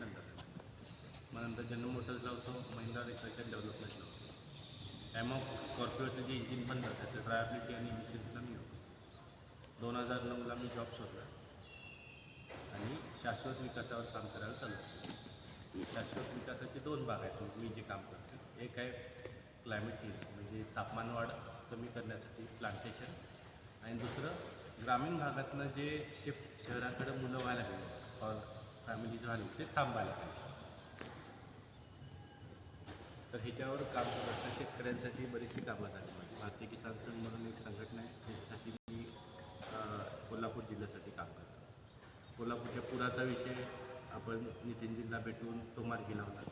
नंतर मग नंतर जनरल मोटर्सला होतो महिंद्रा रिसर्च अँड डेव्हलपमेंटला होतो. ऑफ स्कॉर्पिओचं जे इंजिन बनलं त्याचं ड्रायबिलिटी आणि इमिशन्सला कमी होतं. दोन हजार नऊला मी जॉब शोधला. आणि शाश्वत विकासावर काम करायला चालू शाश्वत विकासाचे दोन भाग आहेत. मी जे काम करतो एक आहे क्लायमेट चेंज म्हणजे तापमानवाढ कमी करण्यासाठी प्लांटेशन आणि दुसरं ग्रामीण भागातनं जे शिफ्ट शहराकडे मुलं व्हायला लागली फॅमिली जो व्हायला ते थांबायला पाहिजे. तर ह्याच्यावर काम करत शेतकऱ्यांसाठी बरीचशी कामं झाली. माझी भारतीय किसान संघ म्हणून एक संघटना आहे त्याच्यासाठी मी कोल्हापूर जिल्ह्यासाठी काम करतो. कोल्हापूरच्या पुराचा विषय आपण नितीनजींना भेटून तो मार्गी लावला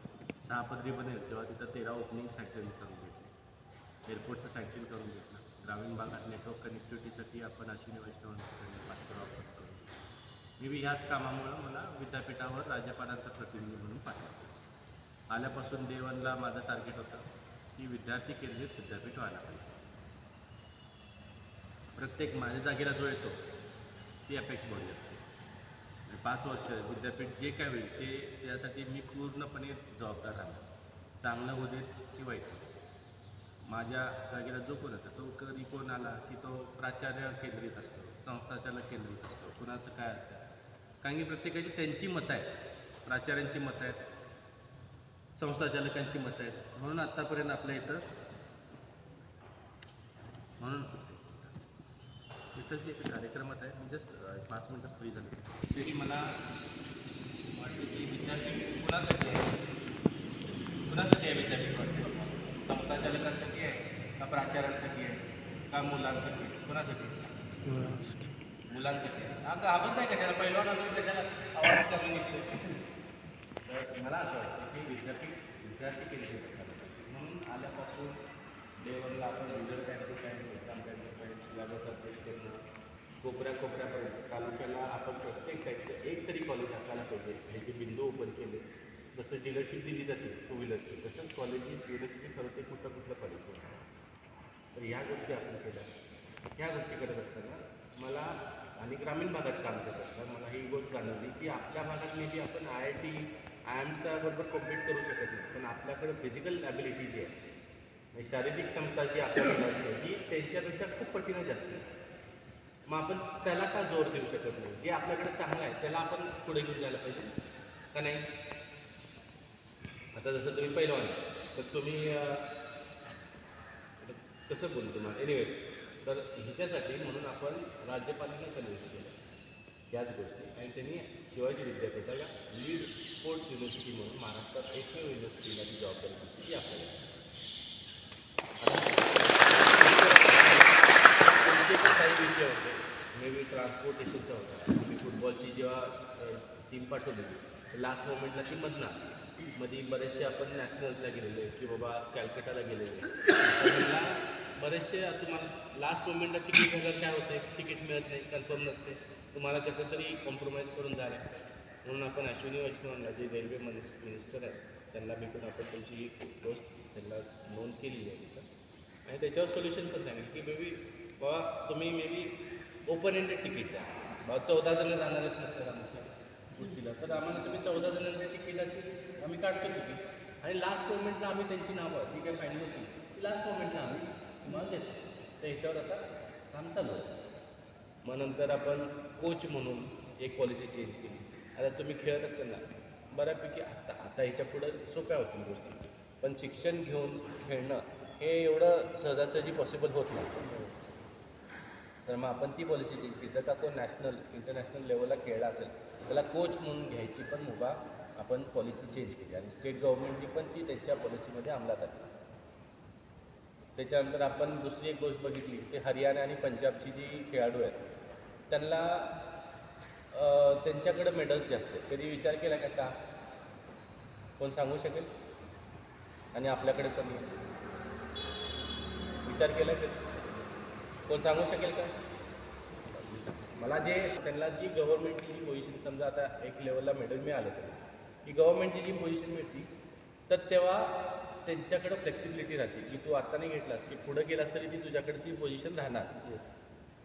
सहा पदरी बनेल तेव्हा तिथं तेरा ओपनिंग सँक्शन करून घेतले. एअरपोर्टचं सँक्शन करून घेतलं. ग्रामीण भागात नेटवर्क कनेक्टिव्हिटीसाठी आपण अश्विनी वैष्णवांच्याकडे पाठपुरावा करतो. मी बी ह्याच कामामुळं मला विद्यापीठावर राज्यपालांचा प्रतिनिधी म्हणून पाठवलं. आल्यापासून देवनला माझं टार्गेट होतं की विद्यार्थी केंद्रित विद्यापीठ व्हायला पाहिजे. प्रत्येक माझ्या जागेला जो येतो ती अपेक्स बॉडी असते. आणि पाच वर्ष विद्यापीठ जे काय होईल ते त्यासाठी मी पूर्णपणे जबाबदार राहणार. चांगलं होऊ देत की वाईट माझ्या जागेला जो कोण येतो तो कधी कोण आला की तो प्राचार्य केंद्रित असतो संस्थाचालक केंद्रित असतो कुणाचं काय असतं कारण की प्रत्येकाची त्यांची मतं आहेत. प्राचार्यांची मतं आहेत. संस्थाचालकांची मतं आहेत. म्हणून आत्तापर्यंत आपल्या इथं म्हणून इथं जे कार्यक्रमात आहे. मी जस्ट पाच मिनटं फ्री झाले. तरी मला वाटतं की विद्यापीठ कुणासाठी आहे? कुणासाठी आहे विद्यापीठ वाटते? संस्थाचालकांसाठी आहे का प्राचार्यांसाठी आहे? का मुलांसाठी? कुणासाठी? मुलांसाठी आहे आपण घाबरत नाही कशाला पहिला अजून कशाला आवाज कमी निघतो तर मला असं वाटतं की विद्यार्थी विद्यार्थी केंद्रित असायला पाहिजे म्हणून आल्यापासून लेवलला आपण result time to time exam time to syllabus update करणं कोपऱ्या कोपऱ्यापर्यंत. तालुक्याला आपण प्रत्येक टाईपचं एक तरी कॉलेज असायला पाहिजे. हे जे बिंदू ओपन केले जसं डीलरशिप दिली जाते टू व्हीलरची तसंच कॉलेजची डिलरशिप ठरवते कुठलं कुठलं कॉलेज तर ह्या गोष्टी आपण केल्या. ह्या गोष्टी करत असताना मला आणि ग्रामीण भागात काम करत असतात. मला ही गोष्ट जाणवली की आपल्या भागात मे बी आपण आय आय टी आय एमच्या बरोबर कॉम्पिट करू शकत नाही. पण आपल्याकडे फिजिकल ॲबिलिटी जी आहे म्हणजे शारीरिक क्षमता जी आपल्याला आहे ही त्यांच्यापेक्षा खूप पटीनं जास्त आहे. मग आपण त्याला का जोर देऊ शकत नाही? जे आपल्याकडे चांगलं आहे त्याला आपण पुढे घेऊन जायला पाहिजे का नाही? आता जसं तुम्ही पहिलं तर तुम्ही कसं बोलू तुम्हाला? एनिवेज तर ह्याच्यासाठी म्हणून आपण राज्यपालांना कन्व्हिन्स केलं. याच गोष्टी. आणि त्यांनी शिवाजी विद्यापीठाला लीड स्पोर्ट्स युनिव्हर्सिटी म्हणून महाराष्ट्रात एकमेव युनिव्हर्सिटीला ती जबाबदारी दिली ती आपल्याला काही विषय होते. मे बी ट्रान्सपोर्टेशनचा होता. मी फुटबॉलची जेव्हा टीम पाठवली लास्ट मोमेंटला ती मधला मध्ये बरेचसे आपण नॅशनल्सला गेलेले की बाबा कॅलकटाला गेलेले बरेचसे तुम्हाला लास्ट मोमेंटला तिकीट वगैरे काय होतं तिकीट मिळत नाही कन्फर्म नसते. तुम्हाला कसं तरी कॉम्प्रोमाइज करून जायला म्हणून आपण अश्विनी वैष्णवांना जे रेल्वे मिनिस्टर आहेत त्यांना भेटून आपण त्यांची ही गोष्ट त्यांना नोंद केली आहे तिथं. आणि त्याच्यावर सोल्युशन पण सांगेल की बेबी बाबा तुम्ही may be open ended ticket द्या. बाबा चौदा जण जाणार आहेत नसतात आमच्या गोष्टीला. तर आम्हाला तुम्ही चौदा जणांच्या तिकीटाची आम्ही काढतो तिकीट आणि लास्ट मोमेंटला आम्ही त्यांची नावं जी काय फायनल होती? ती लास्ट मोमेंटला आम्ही मान देतो तर ह्याच्यावर आता काम चालू आहे. मग नंतर आपण कोच म्हणून एक पॉलिसी चेंज केली. आता तुम्ही खेळत असताना बऱ्यापैकी आता आता ह्याच्या पुढं सोप्या होतील गोष्टी. पण शिक्षण घेऊन खेळणं हे एवढं सहजासहजी पॉसिबल होत नाही. तर मग आपण ती पॉलिसी चेंज केली. जर का तो नॅशनल इंटरनॅशनल लेवलला खेळला असेल त्याला कोच म्हणून घ्यायची पण मुभा आपण पॉलिसी चेंज केली. आणि स्टेट गव्हर्नमेंटनी पण ती त्यांच्या पॉलिसीमध्ये अंमलात आली त्याच्यानंतर आपण दुसरी एक गोष्ट बघितली की हरियाणा आणि पंजाबची जी खेळाडू आहेत त्यांना त्यांच्याकडं त्यांच्याकडे मेडल्स जास्त आहेत. कधी विचार केला का का? कोण सांगू शकेल? आणि आपल्याकडे कमी विचार केला कधी? कोण सांगू शकेल का? मला जे त्यांना जी गव्हर्नमेंटची जी पोझिशन समजा आता एक लेवलला मेडल मिळालं तर ही गव्हर्नमेंटची जी पोझिशन मिळते तर तेव्हा त्यांच्याकडं फ्लेक्सिबिलिटी राहते की तू आत्ता नाही घेतलास की पुढं गेलास तरी ती तुझ्याकडे ती पोझिशन राहणार.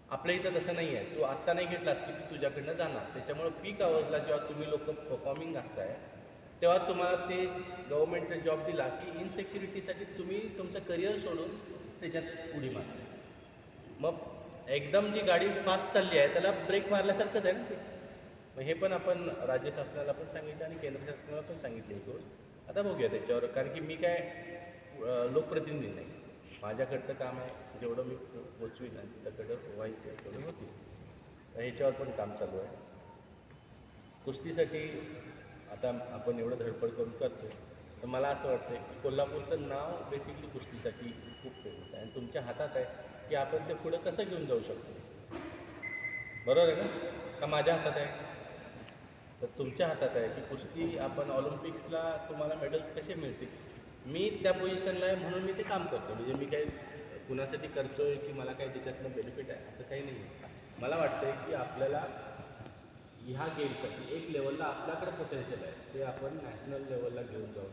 आपल्या इथं तसं नाही आहे. तू आत्ता नाही घेतलास की ती तुझ्याकडनं जाणार. त्याच्यामुळं पीक आवर्सला जेव्हा तुम्ही लोक परफॉर्मिंग असताय तेव्हा तुम्हाला ते गव्हर्नमेंटचा जॉब दिला की इनसेक्युरिटीसाठी तुम्ही तुमचं करिअर सोडून त्याच्यात उडी मारता. मग एकदम जी गाडी फास्ट चालली आहे त्याला ब्रेक मारल्यासारखंच आहे ना ते. मग हे पण आपण राज्य शासनाला पण सांगितलं आणि केंद्र शासनाला पण सांगितलं ही गोष्ट. आता बघूया त्याच्यावर. कारण की मी काय लोकप्रतिनिधी नाही. माझ्याकडचं काम आहे जेवढं मी पोचवीन आणि त्याकडं व्हायचं तेवढं होतील तर ह्याच्यावर पण काम चालू आहे. कुस्तीसाठी आता आपण एवढं धडपड करून करतो तर मला असं वाटतं की कोल्हापूरचं नाव बेसिकली कुस्तीसाठी खूप फेमस आहे. आणि तुमच्या हातात आहे की आपण ते पुढं कसं घेऊन जाऊ शकतो? बरोबर आहे ना? का माझ्या हातात आहे? तर तुमच्या हातात आहे. की कुस्ती आपण ऑलिम्पिक्सला तुम्हाला मेडल्स कसे मिळतील? मी त्या पोझिशनला आहे म्हणून मी ते काम करतो. म्हणजे मी काही कुणासाठी करतो आहे की मला काही त्याच्यातनं बेनिफिट आहे असं काही नाही आहे. मला आहे की आपल्याला ह्या गेमसाठी एक लेवलला आपल्याकडे पोटेन्शियल आहे. ते आपण नॅशनल लेवलला घेऊन जाऊ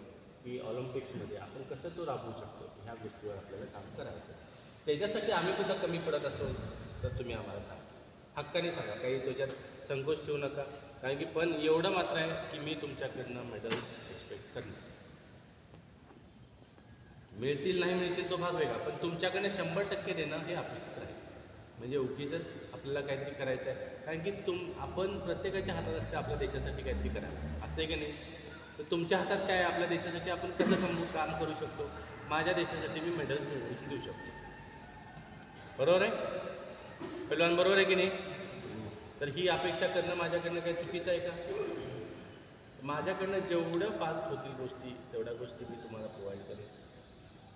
की ऑलिम्पिक्समध्ये आपण कसं तो राबवू शकतो? ह्या गोष्टीवर आपल्याला काम करायचं त्याच्यासाठी आम्ही कुठं कमी पडत असो तर तुम्ही आम्हाला सांगा. हक्काने सांगा काही त्याच्यात संकोच ठेवू नका. कारण की पण एवढं मात्र आहे की मी तुमच्याकडनं मेडल एक्सपेक्ट करणार. मिळतील नाही मिळतील तो भाग वेगळा पण तुमच्याकडनं शंभर टक्के देणं हे अपेक्षित आहे. म्हणजे उगीच आपल्याला काहीतरी करायचं आहे. कारण की तुम आपण प्रत्येकाच्या हातात असते आपल्या देशासाठी काहीतरी करायला. असते की नाही? तर तुमच्या हातात काय आहे? आपल्या देशासाठी आपण कसं कम काम करू शकतो? माझ्या देशासाठी मी मेडल्स मिळवून देऊ शकतो. बरोबर आहे? पहिलवान बरोबर आहे की नाही? तर ही अपेक्षा करणं माझ्याकडनं काही चुकीचं आहे का? माझ्याकडनं जेवढं फास्ट होतील गोष्टी तेवढ्या गोष्टी मी तुम्हाला प्रोव्हाइड करेन.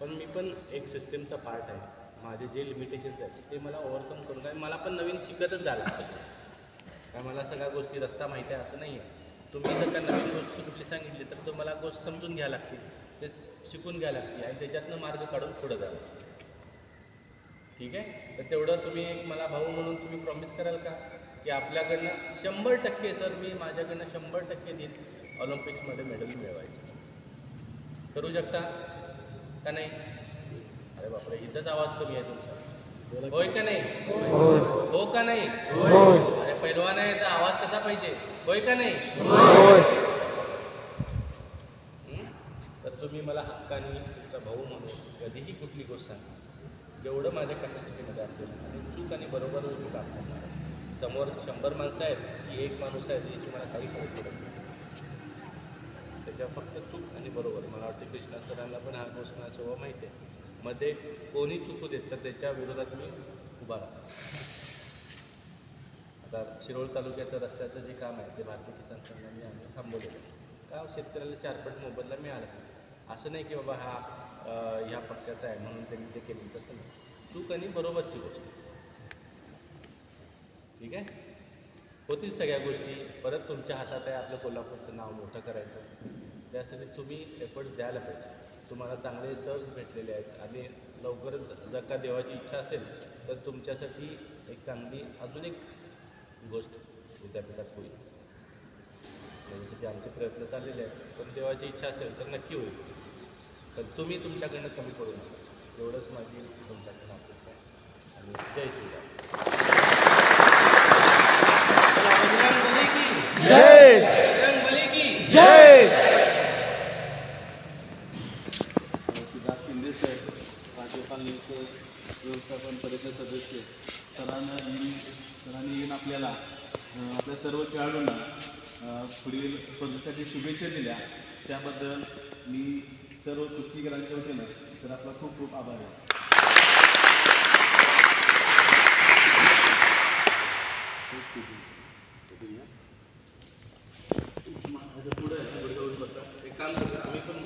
पण मी पण एक सिस्टमचा पार्ट आहे. माझे जे लिमिटेशन्स आहेत ते मला ओव्हरकम करून काय? मला पण नवीन शिकतच झालं काय मला सगळ्या गोष्टी रस्ता माहिती आहे असं नाही आहे तुम्ही जर का नवीन गोष्ट कुठली सांगितली तर तुम्हाला गोष्ट समजून घ्यायला लागतील. ते शिकून घ्यायला लागतील आणि त्याच्यातनं मार्ग काढून पुढं जावं. ठीक आहे? तर तेवढं तुम्ही एक मला भाऊ म्हणून तुम्ही प्रॉमिस कराल का? की आपल्याकडनं शंभर टक्के सर मी माझ्याकडनं शंभर टक्के देईन ऑलिम्पिक्समध्ये मेडल मिळवायचे. करू शकता? का नाही? अरे बापरे इथंच आवाज कमी आहे तुमचा. होय का नाही? हो का नाही? अरे पैलवान आहे तर आवाज कसा पाहिजे? होय का नाही? तर तुम्ही मला हक्काने तुमचा भाऊ म्हणून कधीही कुठली गोष्ट सांगा. जेवढं माझ्या कॅपॅसिटीमध्ये असेल आणि चूक आणि बरोबर मी काम करणार आहे. समोर शंभर माणसं आहेत की एक माणूस आहे याची मला काही फरक पडत नाही. त्याच्या फक्त चूक आणि बरोबर. मला वाटते कृष्णा सरांना पण हा गोष्ट स्वभाव माहिती आहे मध्ये कोणी चुकू देत तर त्याच्या विरोधात मी उभा राहतो. आता शिरोळ तालुक्याचं रस्त्याचं जे काम आहे ते भारतीय किसान संघाने आम्ही थांबवलेलं का? शेतकऱ्याला चारपट मोबदला मिळाला असं नाही की बाबा हा ह्या पक्षाचं आहे म्हणून त्यांनी ते केलं. तसं नाही. चूक आणि बरोबरची गोष्ट. ठीक आहे? होतील सगळ्या गोष्टी. परत तुमच्या हातात आहे आपलं कोल्हापूरचं नाव मोठं करायचं. त्यासाठी तुम्ही एफर्ट द्यायला पाहिजे. तुम्हाला चांगले सर्स भेटलेले आहेत. आणि लवकरच जर का देवाची इच्छा असेल तर तुमच्यासाठी एक चांगली अजून एक गोष्ट विद्यापीठात होईल. त्याच्यासाठी आमचे प्रयत्न चाललेले आहेत. पण देवाची इच्छा असेल तर नक्की होईल. तर तुम्ही तुमच्याकडनं कमी करू नका. एवढंच माझी तुमच्याकडनं अपेक्षा आहे. आणि जय श्रीराम. जय की जय व्यवस्थापन परिषद सदस्य सरांना सरांनी येऊन आपल्याला आपल्या सर्व खेळाडूंना पुढील स्पर्धेसाठी शुभेच्छा दिल्या त्याबद्दल मी सर्व कुस्तीगरांच्या वतीनं तर आपला खूप खूप आभार आहे. आम्ही पण